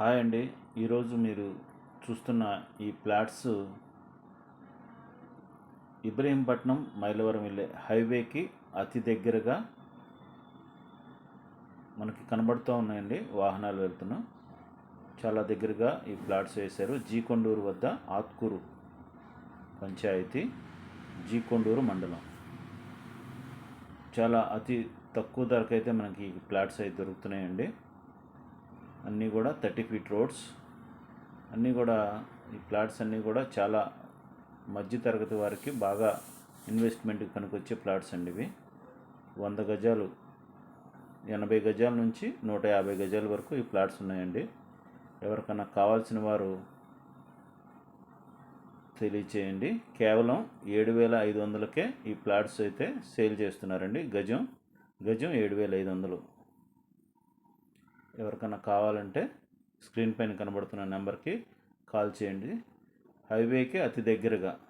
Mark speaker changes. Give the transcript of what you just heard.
Speaker 1: Hi అండి. ఈరోజు మీరు చూస్తున్న ఈ ప్లాట్స్ ఇబ్రహీంపట్నం మైలవరం వెళ్ళే హైవేకి అతి దగ్గరగా మనకి కనబడుతూ ఉన్నాయండి వాహనాలు వెళ్తున్నాం. చాలా దగ్గరగా ఈ ప్లాట్స్ వేశారు. జీకొండూరు వద్ద ఆత్కూరు పంచాయతీ జీ కొండూరు మండలం. చాలా అతి తక్కువ ధరకైతే మనకి ఈ ప్లాట్స్ అయితే దొరుకుతున్నాయండి. అన్నీ కూడా థర్టీ ఫీట్ రోడ్స్. అన్నీ కూడా ఈ ప్లాట్స్ అన్నీ కూడా చాలా మధ్య తరగతి వారికి బాగా ఇన్వెస్ట్మెంట్కి పనికొచ్చే ప్లాట్స్ అండి ఇవి. వంద గజాలు ఎనభై గజాల నుంచి నూట యాభై గజాల వరకు ఈ ప్లాట్స్ ఉన్నాయండి. ఎవరికైనా కావాల్సిన వారు తెలియచేయండి. కేవలం ఏడు వేల ఐదు వందలకే ఈ ప్లాట్స్ అయితే సేల్ చేస్తున్నారండి. గజం గజం ఏడు వేల ఐదు వందలు. ఎవరికైనా కావాలంటే స్క్రీన్ పైన కనబడుతున్న నెంబర్కి కాల్ చేయండి. హైవేకి అతి దగ్గరగా